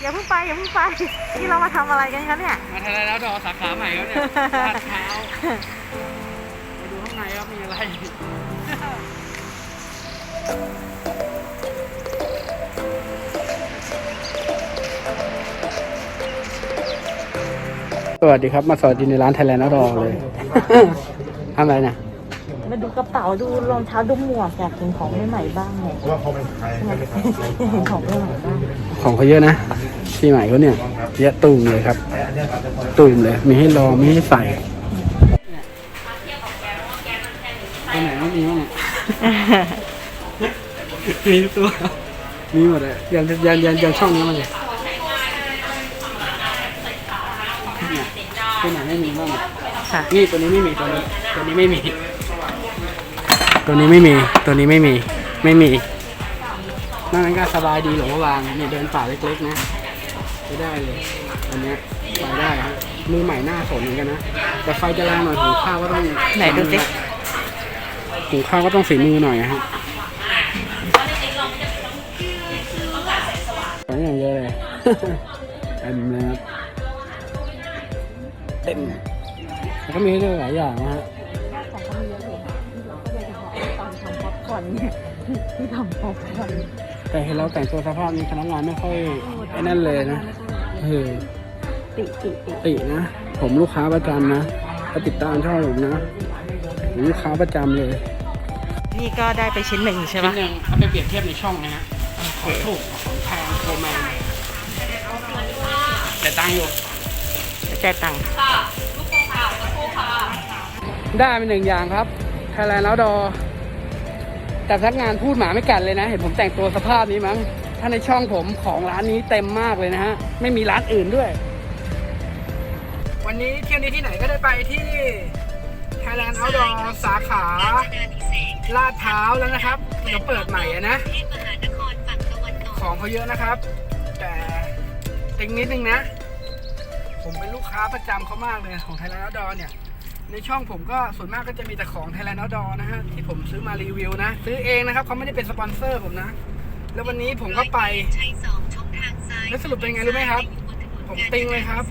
อย่าเพิ่งไปอย่าเพิ่งไปนี่เรามาทำอะไรกันคะเนี่ยมาทะเลแล้วดอสาขาใหม่ครับเนี่ยลาดเท้าวมาดูข้างในครับมีอะไร สวัสดีครับ มาสวัสดีในร้านไทยแลนด์ดอเลย ทำอะไรนะ มาดูกระเป๋าดูรองเท้าดูหมวกอยากเห็นของใหม่ๆบ้างเนี่ยว่าเขาเป็นใครไม่เป็นใครเห็นของใหม่ๆบ้างของเขาเยอะนะปีใหม่เขาเนี่ยเยอะตูมเลยครับตูมเลยมีให้ลองมีให้ใส่ตัวไหนไม่มีบ้างเนี่ยมีทุกตัวมีหมดเลยยันยันยันยันช่องนี้มาเลยเนี่ยตัวไหนไม่มีบ้างเนี่ยค่ะนี่ตัวนี้ไม่มีตัวนี้ตัวนี้ไม่มี ตัวนี้ไม่มี ตัวนี้ไม่มี ไม่มีนอกนั้นก็สบายดีหลงวางนี่เดินป่าเล็กๆนะไม่ได้เลยอันเนี้ยไปได้ฮะมือใหม่หน้าสนเหมือนกันนะ แต่ไฟจะแรงหน่อยหุงข้าวก็ต้องไหนดูสิหุงข้าวก็ต้องฝีมือหน่อยฮะของอย่างเยอะเลยเต็มเลยครับเต็มแล้วก็มีให้เลือกหลายอย่างนะฮะ ทำป๊อปคอร์นเนี่ยที่ทำป๊อปคอร์นแต่เห็นเราแต่งตัวสภาพนี้พนักงานไม่ค่อยไอ้นั่นเลยนะเออติติติตินะ ผมลูกค้าประจำนะก็ติดตามช่องผมนะผมลูกค้าประจำเลย นี่ก็ได้ไปชิ้นหนึ่งใช่ชิ้ปะนหนึ่งเอาไปเปรียบเทียบในช่องนะฮะของถูกของแพงโคแมนแต่ตังค์อยู่จ่ายตังค์ได้เป็นหนึ่งอย่างครับไทยแลนด์แล้วดอ แต่พนักงานพูดหมาไม่กัดเลยนะ เห็นผมแต่งตัวสภาพนี้มั้ง ถ้าในช่องผมของร้านนี้เต็มมากเลยนะฮะ ไม่มีร้านอื่นด้วย วันนี้เที่ยวนี้ที่ไหนก็ได้ไปที่ Thailand Outdoor สาขาลาดพร้าวแล้วนะครับเดี๋ยวเปิดใหม่อะนะ ของเขาเยอะนะครับ แต่ติงนิดนึงนะ ผมเป็นลูกค้าประจำเขามากเลยของ Thailand Outdoor เนี่ย ในช่องผมก็ส่วนมากก็จะมีแต่ของ Thailand Outdoor นะฮะที่ผมซื้อมารีวิวนะ ซื้อเองนะครับเขาไม่ได้เป็นสปอนเซอร์ผมนะ แล้ววันนี้ผมก็ไปแล้วสรุปเป็นไงรู้ไหมครับ ผมติงเลยครับ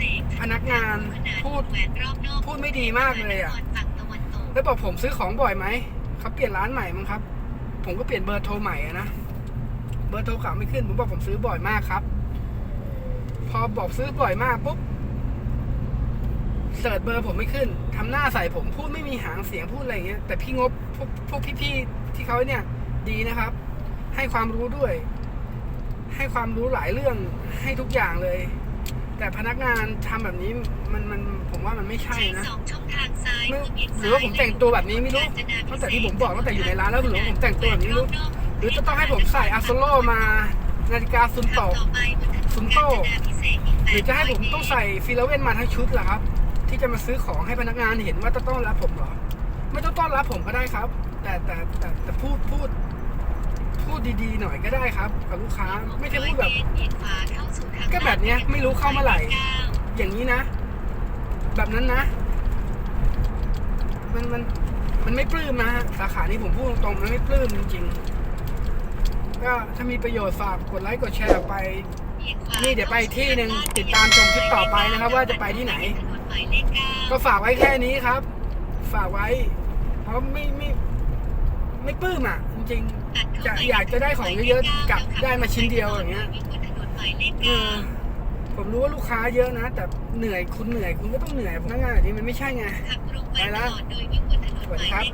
พนักงานพูดพูดไม่ดีมากเลยอะแล้วบอกผมซื้อของบ่อยไหมเขาเปลี่ยนร้านใหม่มั้งครับ ผมก็เปลี่ยนเบอร์โทรใหม่อะนะเบอร์โทรเก่าไม่ขึ้นผมบอกผมซื้อบ่อยมากครับ พอบอกซื้อบ่อยมากปุ๊บ เสิร์ชเบอร์ผมไม่ขึ้นทำหน้าใส่ผมพูดไม่มีหางเสียงพูดอะไรอย่างเงี้ย แต่พี่งบพวกพวกพี่ๆที่เขาเนี่ยดีนะครับ ให้ความรู้ด้วย ให้ความรู้หลายเรื่องให้ทุกอย่างเลย แต่พนักงานทำแบบนี้มันมันผมว่ามันไม่ใช่นะไม่หรือว่าผมแต่งตัวแบบนี้ไม่รู้ตั้งแต่ที่ผมบอกตั้งแต่อยู่ในร้านแล้วหรือว่าผมแต่งตัวแบบนี้ไม่รู้หรือจะต้องให้ผมใส่อาโซโลมานาฬิกาซุนโตะซุนโตะหรือจะให้ผมต้องใส่ฟิลาเว่นมาทั้งชุดเหรอครับ ที่จะมาซื้อของให้พนักงานเห็นว่าต้องต้อนรับผมเหรอ ไม่ต้องต้อนรับผมก็ได้ครับ แต่แต่แต่แต่พูดพูด พูดดีๆหน่อยก็ได้ครับ กับลูกค้าไม่ใช่พูดแบบ ก็แบบเนี้ยไม่รู้เข้าเมื่อไหร่ อย่างนี้นะ แบบนั้นนะ มันมันมันไม่ปลื้มนะฮะสาขานี้ผมพูดตรงๆมันไม่ปลื้มจริงๆ ก็ถ้ามีประโยชน์ฝากกดไลค์กดแชร์ออกไป นี่เดี๋ยวไปอีกที่หนึ่งติดตามชมคลิปต่อไปนะครับ ว่าจะไปที่ไหน ก็ฝากไว้แค่นี้ครับ ฝากไว้ เพราะไม่ไม่ไม่ปลื้มอะ จริงๆจะอยากจะได้ของเยอะๆกลับได้มาชิ้นเดียวอย่างเงี้ยเออผมรู้ว่าลูกค้าเยอะนะ แต่เหนื่อยคุณเหนื่อยคุณก็ต้องเหนื่อยพนักงานแบบนี้มันไม่ใช่ไงไปละสวัสดีครับ